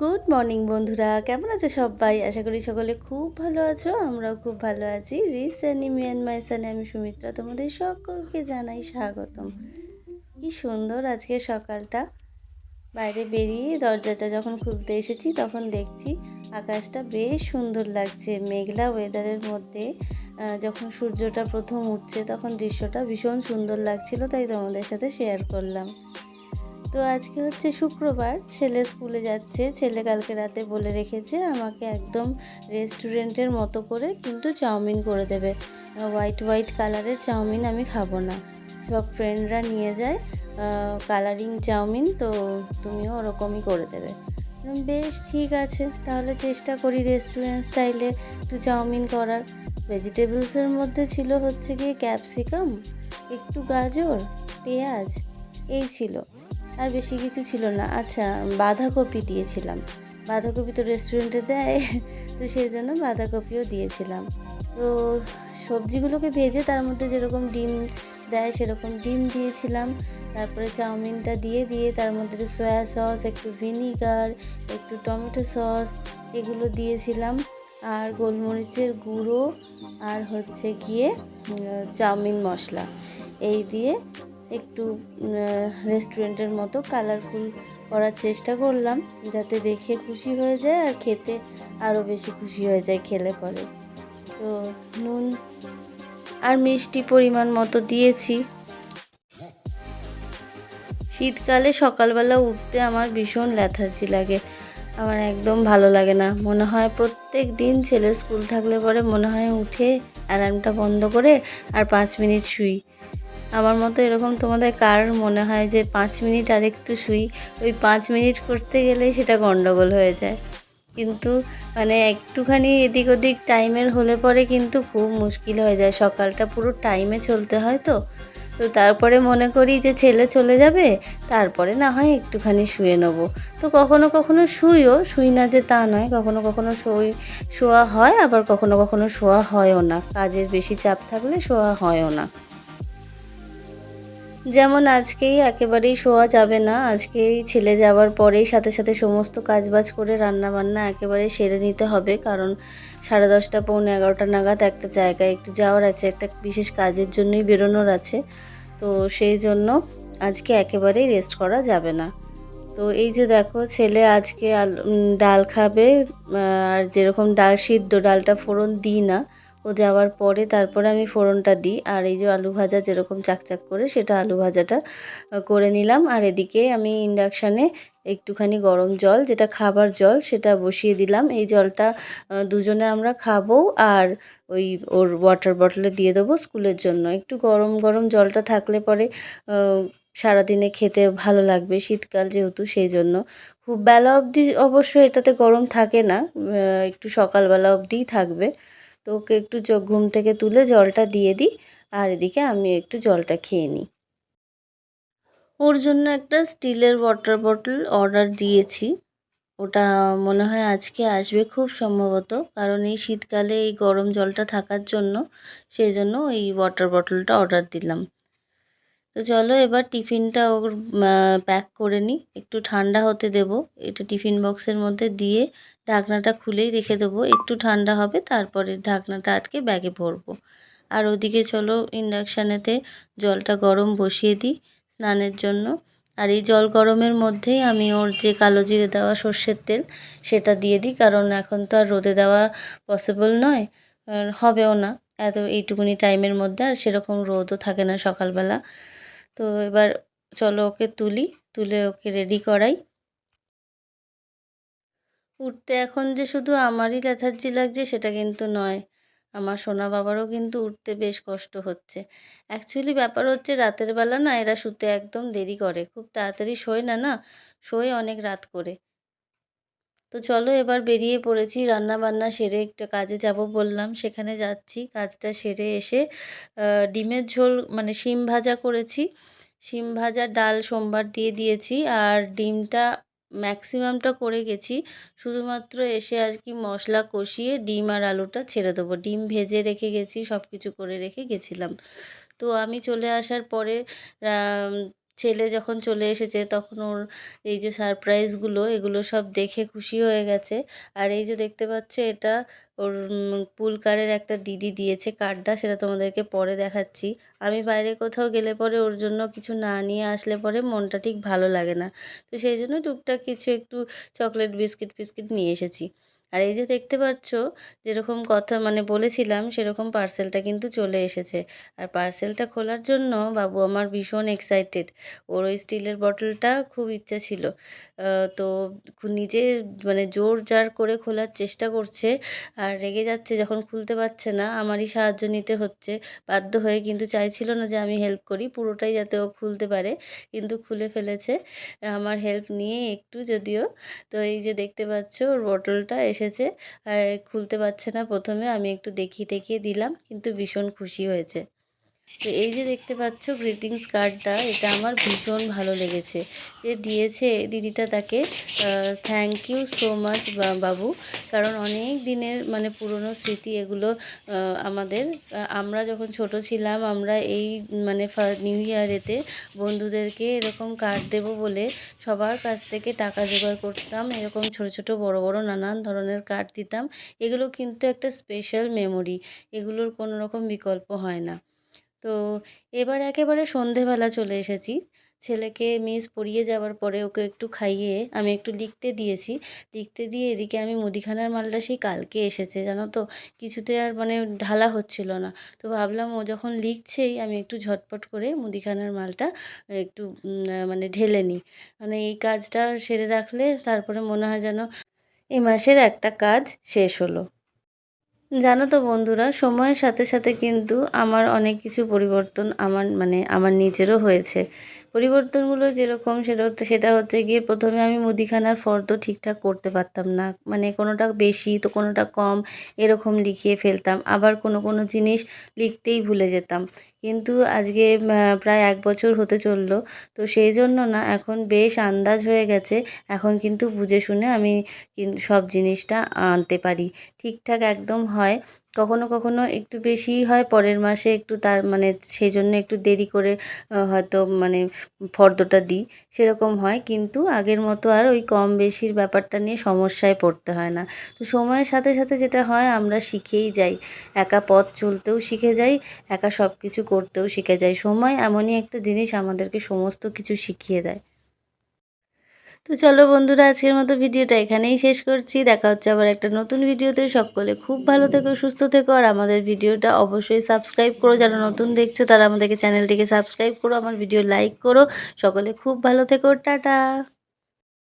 Good morning বন্ধুরা। কেমন আছে সবাই? আশা করি সকলে খুব ভালো আছো, আমরাও খুব ভালো আছি। রিস অ্যানিমি অ্যান্ড মাই সানে আমি সুমিত্রা, তোমাদের সকলকে জানাই স্বাগতম। কি সুন্দর আজকে সকালটা। বাইরে বেরিয়ে দরজাটা যখন খুলতে এসেছি, তখন দেখছি আকাশটা বেশ সুন্দর লাগছে। মেঘলা ওয়েদারের মধ্যে যখন সূর্যটা প্রথম উঠছে, তখন দৃশ্যটা ভীষণ সুন্দর লাগছিল, তাই তোমাদের সাথে শেয়ার করলাম। তো আজকে হচ্ছে শুক্রবার, ছেলে স্কুলে যাচ্ছে, ছেলে কালকে রাতে বলে রেখেছে আমাকে একদম রেস্টুরেন্টের মতো করে কিন্তু চাউমিন করে দেবে। হোয়াইট হোয়াইট কালারের চাউমিন আমি খাব না। সব ফ্রেন্ডরা নিয়ে যায় কালারিং চাউমিন, তো তুমিও ওরকমই করে দেবে। বেশ, ঠিক আছে, তাহলে চেষ্টা করি রেস্টুরেন্ট স্টাইলে একটু চাউমিন করার। ভেজিটেবলসের মধ্যে ছিল হচ্ছে গিয়ে ক্যাপসিকাম একটু গাজর, পেঁয়াজ, এই ছিল। আর বেশি কিছু ছিল না। আচ্ছা বাঁধাকপি দিয়েছিলাম। বাঁধাকপি তো রেস্টুরেন্টে দেয়, তো সেই জন্য বাঁধাকপিও দিয়েছিলাম। তো সবজিগুলোকে ভেজে তার মধ্যে যেরকম ডিম দেয়, সেরকম ডিম দিয়েছিলাম। তারপরে চাউমিনটা দিয়ে দিয়ে তার মধ্যে সয়া সস একটু ভিনিগার একটু টমেটো সস এগুলো দিয়েছিলাম। আর গোলমরিচের গুঁড়ো, আর হচ্ছে গিয়ে চাউমিন মশলা। এই দিয়ে একটু রেস্টুরেন্টের মতো কালারফুল করার চেষ্টা করলাম, যাতে দেখে খুশি হয়ে যায় আর খেতে আরও বেশি খুশি হয়ে যায় খেলে পরে। তো নুন আর মিষ্টি পরিমাণ মতো দিয়েছি। শীতকালে সকালবেলা উঠতে আমার ভীষণ ল্যাথার্জি লাগে। আমার একদম ভালো লাগে না। মনে হয় প্রত্যেক দিন ছেলের স্কুল থাকলে পরে মনে হয় উঠে অ্যালার্মটা বন্ধ করে আর পাঁচ মিনিট শুই। আমার মতো এরকম তোমাদের কার মনে হয় যে পাঁচ মিনিট আর একটু শুই, ওই পাঁচ মিনিট করতে গেলেই সেটা গন্ডগোল হয়ে যায়। কিন্তু মানে একটুখানি এদিক ওদিক টাইমের হলে পরে কিন্তু খুব মুশকিল হয়ে যায়। সকালটা পুরো টাইমে চলতে হয় তো। তো তারপরে মনে করি যে ছেলে চলে যাবে, তারপরে না হয় একটুখানি শুয়ে নেব। তো কখনো কখনো শুইও, শুই না যে তা নয়, কখনো কখনো শুই, শোয়া হয়, আবার কখনো কখনো শোয়া হয়ও না। কাজের বেশি চাপ থাকলে শোয়া হয়ও না। যেমন আজকেই একেবারেই শোয়া যাবে না, আজকেই ছেলে যাওয়ার পরেই সাথে সাথে সমস্ত কাজবাজ করে রান্না বান্না একেবারে সেরে নিতে হবে, কারণ সাড়ে দশটা, পৌনে এগারোটা নাগাদ একটা জায়গায় একটু যাওয়ার আছে, একটা বিশেষ কাজের জন্যই বেরোনোর আছে। তো সেই জন্য আজকে একেবারেই রেস্ট করা যাবে না। তো এই যে দেখো ছেলে আজকে ডাল খাবে আর যেরকম ডাল সিদ্ধ, ডালটা ফোড়ন দিই না ও যাওয়ার পরে তারপরে আমি ফোড়নটা দিই আর এই যে আলু ভাজা যেরকম চাকচাক করে সেটা আলু ভাজাটা করে নিলাম। আর এদিকে আমি ইন্ডাকশানে একটুখানি গরম জল, যেটা খাবার জল, সেটা বসিয়ে দিলাম। এই জলটা দুজনে আমরা খাব আর ওই ওর ওয়াটার বটলে দিয়ে দেবো স্কুলের জন্য। একটু গরম গরম জলটা থাকলে পরে সারাদিনে খেতে ভালো লাগবে শীতকাল যেহেতু সেই জন্য। খুব বেলা অবধি অবশ্য এটাতে গরম থাকে না একটু সকালবেলা অবধিই থাকবে। তো ওকে একটু চোখ ঘুম থেকে তুলে জলটা দিয়ে দিই। আর এদিকে আমি একটু জলটা খেয়ে নিই। ওর জন্য একটা স্টিলের ওয়াটার বটল অর্ডার দিয়েছি। ওটা মনে হয় আজকে আসবে খুব সম্ভবত। কারণ এই শীতকালে এই গরম জলটা থাকার জন্য সেই জন্য এই ওয়াটার বটলটা অর্ডার দিলাম। তো চলো এবার টিফিনটা ওর প্যাক করে নিই। একটু ঠান্ডা হতে দেব। এটা টিফিন বক্সের মধ্যে দিয়ে ঢাকনাটা খুলেই রেখে দেবো। একটু ঠান্ডা হবে, তারপরে ঢাকনাটা আটকে ব্যাগে ভরবো। আর ওদিকে চলো ইন্ডাকশানেতে জলটা গরম বসিয়ে দিই স্নানের জন্য। আর এই জল গরমের মধ্যেই আমি ওর যে কালো জিরে দেওয়া সর্ষের তেল, সেটা দিয়ে দিই। কারণ এখন তো আর রোদে দেওয়া পসিবল নয় হবেও না। এত এইটুকুনি টাইমের মধ্যে আর সেরকম রোদও থাকে না সকালবেলা। তো এবার চলো ওকে তুলি, তুলে ওকে রেডি করাই। উঠতে এখন যে শুধু আমারই ল্যাথার্জি লাগছে সেটা কিন্তু নয়। আমার সোনা বাবারও কিন্তু উঠতে বেশ কষ্ট হচ্ছে। অ্যাকচুয়ালি ব্যাপার হচ্ছে রাতের বেলা না এরা শুতে একদম দেরি করে। খুব তাড়াতাড়ি শোয় না না? শোয় অনেক রাত করে। তো চলো এবার বেরিয়ে পড়েছি রান্না বান্না সেরে একটা কাজে যাব বললাম। সেখানে যাচ্ছি, কাজটা সেরে এসে ডিমের ঝোল মানে শিম ভাজা করেছি। শিম ভাজা ডাল সোমবার দিয়ে দিয়েছি আর ডিমটা ম্যাক্সিমামটা করে গেছি। শুধুমাত্র এসে আর কি মশলা কষিয়ে ডিম আর আলুটা ছেড়ে দেবো। ডিম ভেজে রেখে গেছি সব কিছু করে রেখে গেছিলাম। তো আমি চলে আসার পরে ছেলে যখন চলে এসেছে তখন ওর এই যে সারপ্রাইজগুলো এগুলো সব দেখে খুশি হয়ে গেছে। আর এই যে দেখতে পাচ্ছ এটা ওর পুলকারের একটা দিদি দিয়েছে কার্ডটা সেটা তোমাদেরকে পরে দেখাচ্ছি। আমি বাইরে কোথাও গেলে পরে ওর জন্য কিছু না নিয়ে আসলে পরে মনটা ঠিক ভালো লাগে না। তো সেই জন্য টুকটাক কিছু একটু চকলেট বিস্কিট ফিস্কিট নিয়ে এসেছি। আর এই যে দেখতে পাচ্ছ, যেরকম কথা মানে বলেছিলাম, সেরকম পার্সেলটা কিন্তু চলে এসেছে। আর পার্সেলটা খোলার জন্য বাবু আমার ভীষণ এক্সাইটেড ওর ওই স্টিলের বটলটা খুব ইচ্ছা ছিল। তো নিজে মানে জোর জার করে খোলার চেষ্টা করছে। আর রেগে যাচ্ছে, যখন খুলতে পারছে না, আমারই সাহায্য নিতে হচ্ছে। বাধ্য হয়ে কিন্তু চাইছিল না যে আমি হেল্প করি, পুরোটাই যাতে ও খুলতে পারে, কিন্তু খুলে ফেলেছে। আমার হেল্প নিয়ে একটু যদিও। তো এই যে দেখতে পাচ্ছ, ওর বটলটা এসেছে। আর খুলতে পারছে না প্রথমে। আমি একটু দেখিয়ে টেকিয়ে দিলাম। কিন্তু ভীষণ খুশি হয়েছে। তো এই যে দেখতে পাচ্ছ গ্রিটিংস কার্ডটা এটা আমার ভীষণ ভালো লেগেছে। যে দিয়েছে, দিদিটা তাকে থ্যাংক ইউ সো মাচ বাবু। কারণ অনেক দিনের মানে পুরনো স্মৃতি এগুলো আমাদের আমরা যখন ছোট ছিলাম, আমরা এই মানে নিউ ইয়ারেতে বন্ধুদেরকে এরকম কার্ড দেব বলে সবার কাছ থেকে টাকা জোগাড় করতাম, এরকম ছোট ছোট বড় বড় নানান ধরনের কার্ড দিতাম। এগুলো কিন্তু একটা স্পেশাল মেমোরি এগুলোর কোনো রকম বিকল্প হয় না। তো এবার একেবারে সন্ধেবেলা চলে এসেছি। ছেলেকে মিস পড়িয়ে যাওয়ার পরে ওকে একটু খাইয়ে আমি একটু লিখতে দিয়েছি। লিখতে দিয়ে এদিকে আমি মুদিখানার মালটা সেই কালকে এসেছে, জানো তো? কিছুতে আর মানে ঢালা হচ্ছিল না। তো ভাবলাম ও যখন লিখছেই আমি একটু ঝটপট করে মুদিখানার মালটা একটু মানে ঢেলে নিই। মানে এই কাজটা সেরে রাখলে তারপরে মনে হয় যেন এ মাসের একটা কাজ শেষ হলো। জানো তো বন্ধুরা, সময়ের সাথে সাথে কিন্তু আমার অনেক কিছু পরিবর্তন আমার মানে আমার নিজেরও হয়েছে। পরিবর্তনগুলো যেরকম সেটা সেটা হচ্ছে গিয়ে প্রথমে আমি মুদিখানার ফর্দ ঠিকঠাক করতে পারতাম না। মানে কোনোটা বেশি তো কোনোটা কম এরকম লিখিয়ে ফেলতাম। আবার কোনো কোনো জিনিস লিখতেই ভুলে যেতাম। কিন্তু আজকে প্রায় এক বছর হতে চলল। তো সেই জন্য না, এখন বেশ আন্দাজ হয়ে গেছে। এখন কিন্তু বুঝে শুনে আমি সব জিনিসটা আনতে পারি। ঠিকঠাক একদম হয়। কখনো কখনো একটু বেশিই হয় পরের মাসে একটু তার মানে সেই জন্য একটু দেরি করে হয়তো মানে ফর্দটা দিই, সেরকম হয়। কিন্তু আগের মতো আর ওই কম বেশির ব্যাপারটা নিয়ে সমস্যায় পড়তে হয় না। তো সময়ের সাথে সাথে যেটা হয়, আমরা শিখেই যাই। একা পথ চলতেও শিখে যাই, একা সব কিছু করতেও শিখে যায়। সময় এমনই একটা জিনিস আমাদেরকে সমস্ত কিছু শিখিয়ে দেয়। তো চলো বন্ধুরা, আজকের মতো ভিডিওটা এখানেই শেষ করছি। দেখা হচ্ছে আবার একটা নতুন ভিডিওতে। সকলে খুব ভালো থেকো, সুস্থ থেকো। আর আমাদের ভিডিওটা অবশ্যই সাবস্ক্রাইব করো। যারা নতুন দেখছ, তারা আমাদেরকে চ্যানেলটিকে সাবস্ক্রাইব করো, আমার ভিডিও লাইক করো। সকলে খুব ভালো থেকো। টাটা।